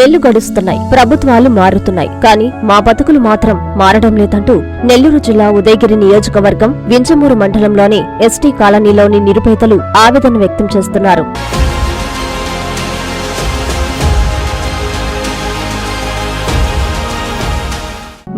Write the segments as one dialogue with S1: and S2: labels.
S1: ఏళ్ళు గడుస్తున్నాయి. ప్రభుత్వాలు మారుతున్నాయి. కానీ మా బతుకులు మాత్రం మారడం లేదంటూ నెల్లూరు జిల్లా ఉదయగిరి నియోజకవర్గం వింజమూరు మండలంలోని ఎస్టీ కాలనీలోని నిరుపేదలు ఆవేదన వ్యక్తం చేస్తున్నారు.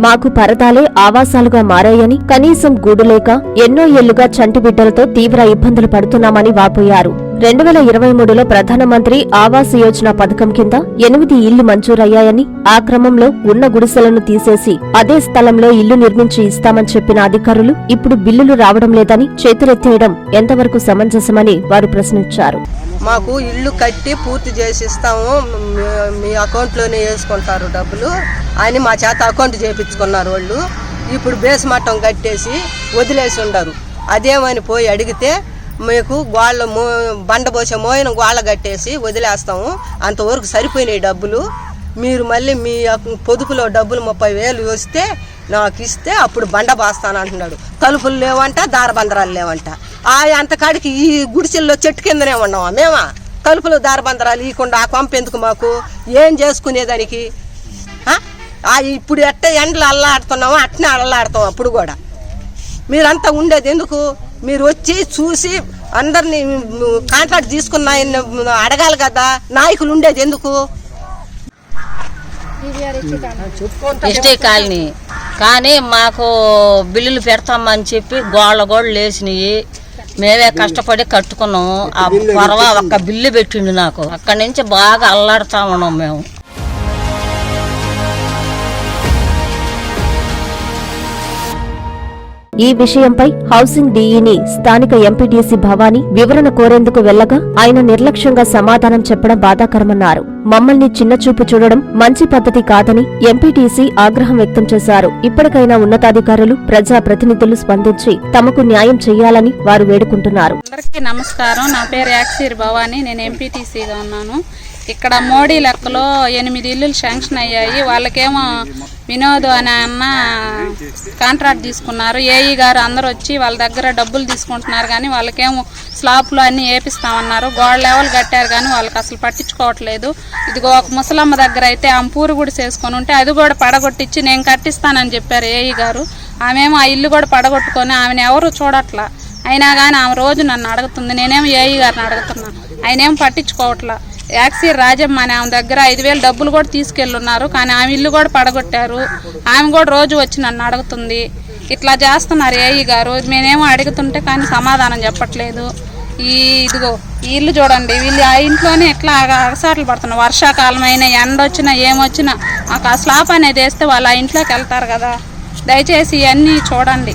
S1: మాకు పరదాలే ఆవాసాలుగా మారాయని కనీసం గూడు లేక ఎన్నో ఏళ్ళుగా చంటి బిడ్డలతో తీవ్ర ఇబ్బందులు పడుతున్నామని వాపోయారు. రెండు వేల ఇరవై మూడులో ప్రధానమంత్రి ఆవాస్ యోజన పథకం కింద ఎనిమిది ఇళ్ళు మంజూరయ్యాయని ఆ క్రమంలో ఉన్న గుడిసెలను తీసేసి అదే స్థలంలో ఇల్లు నిర్మించి ఇస్తామని చెప్పిన అధికారులు ఇప్పుడు బిల్లులు రావడం లేదని చేతులెత్తేయడం ఎంతవరకు సమంజసమని వారు ప్రశ్నించారు.
S2: మాకు ఇల్లు కట్టి పూర్తి చేసి ఇస్తాము. మీ- మీ అకౌంట్లోనే వేసుకుంటారు డబ్బులు అని మా చేత అకౌంట్ చేయించుకున్నారు వాళ్ళు. ఇప్పుడు బేస్ మట్టం కట్టేసి వదిలేసి ఉండరు. అదేమని పోయి అడిగితే మీకు గోళ్ళ మో బండ పోసే మోయిన గోళ్ళ కట్టేసి వదిలేస్తాము. అంతవరకు సరిపోయినాయి డబ్బులు. మీరు మళ్ళీ మీ పొదుపులో డబ్బులు ముప్పై వేలు వస్తే నాకు ఇస్తే అప్పుడు బండ బాస్తాను అంటున్నాడు. తలుపులు లేవంట దారబందరాలు లేవంట. ఆ అంతకాడికి ఈ గుడిసెల్లో చెట్టు కిందనే ఉన్నామా మేమా? తలుపులు దారబందరాలు ఇవ్వకుండా ఆ కొంప ఎందుకు మాకు? ఏం చేసుకునేదానికి? ఆ? ఇప్పుడు ఎట్ట ఎండలు అల్లాడుతున్నామో అట్నే అల్లాడుతాం అప్పుడు కూడా. మీరంతా ఉండేది ఎందుకు? మీరు వచ్చి చూసి అందరినీ కాంట్రాక్ట్ తీసుకున్న ఆయన్ని అడగాలి కదా. నాయకులు ఉండేది ఎందుకు?
S3: ST colony. కానీ మాకు బిల్లులు పెడతామని చెప్పి గోళ్ళ గోళ్ళు లేచినాయి. మేమే కష్టపడి కట్టుకున్నాము ఆ పర్వ ఒక్క బిల్లు పెట్టిండు నాకు. అక్కడి నుంచి బాగా అల్లాడుతా ఉన్నాం మేము.
S1: ఈ విషయంపై హౌసింగ్ డీఈని స్థానిక ఎంపీటీసీ భవానీ వివరణ కోరేందుకు వెళ్ళగా ఆయన నిర్లక్ష్యంగా సమాధానం చెప్పడం బాధాకరమన్నారు. మమ్మల్ని చిన్నచూపు చూడడం మంచి పద్ధతి కాదని ఎంపీటీసీ ఆగ్రహం వ్యక్తం చేశారు. ఇప్పటికైనా ఉన్నతాధికారులు ప్రజా ప్రతినిధులు స్పందించి తమకు న్యాయం చేయాలని వారు వేడుకుంటున్నారు.
S4: అందరికీ నమస్కారం. నా పేరు యాక్సీర్ భవాని. నేను ఎంపీటీసీగా ఉన్నాను. ఇక్కడ మోడీ లెక్కలో ఎనిమిది ఇల్లులు శాంక్షన్ అయ్యాయి. వాళ్ళకేమో వినోద్ అనే అన్న కాంట్రాక్ట్ తీసుకున్నారు. ఏఈ గారు అందరూ వచ్చి వాళ్ళ దగ్గర డబ్బులు తీసుకుంటున్నారు కానీ వాళ్ళకేమో స్లాబ్లు అన్నీ వేపిస్తామన్నారు గోడ లెవెల్ కట్టారు కానీ వాళ్ళకి అసలు పట్టించుకోవట్లేదు. ఇదిగో ఒక ముసలమ్మ దగ్గర అయితే ఆమె కూడా చేసుకొని ఉంటే అది కూడా పడగొట్టించి నేను కట్టిస్తానని చెప్పారు ఏఈ గారు. ఆమెమో ఆ ఇల్లు కూడా పడగొట్టుకొని ఆమెను ఎవరు చూడట్లా. అయినా కానీ ఆమె రోజు నన్ను అడుగుతుంది. నేనేమో ఏఈ గారిని అడుగుతున్నాను ఆయనేం పట్టించుకోవట్లా. యాక్సీ రాజమ్మ అనే ఆమె దగ్గర ఐదు వేలు డబ్బులు కూడా తీసుకెళ్ళున్నారు. కానీ ఆమె ఇల్లు కూడా పడగొట్టారు. ఆమె కూడా రోజు వచ్చి నన్ను అడుగుతుంది. ఇట్లా చేస్తున్నారు ఏఈ గారు. మేమేమో అడుగుతుంటే కానీ సమాధానం చెప్పట్లేదు. ఈ ఇదిగో ఈ ఇల్లు చూడండి. వీళ్ళు ఆ ఇంట్లోనే ఎట్లా అగసాట్లు పడుతున్నారు. వర్షాకాలం అయినా ఎండ వచ్చినా ఏమొచ్చినా మాకు ఆ స్లాప్ అనేది వేస్తే వాళ్ళు ఆ ఇంట్లోకి వెళ్తారు కదా. దయచేసి ఇవన్నీ చూడండి.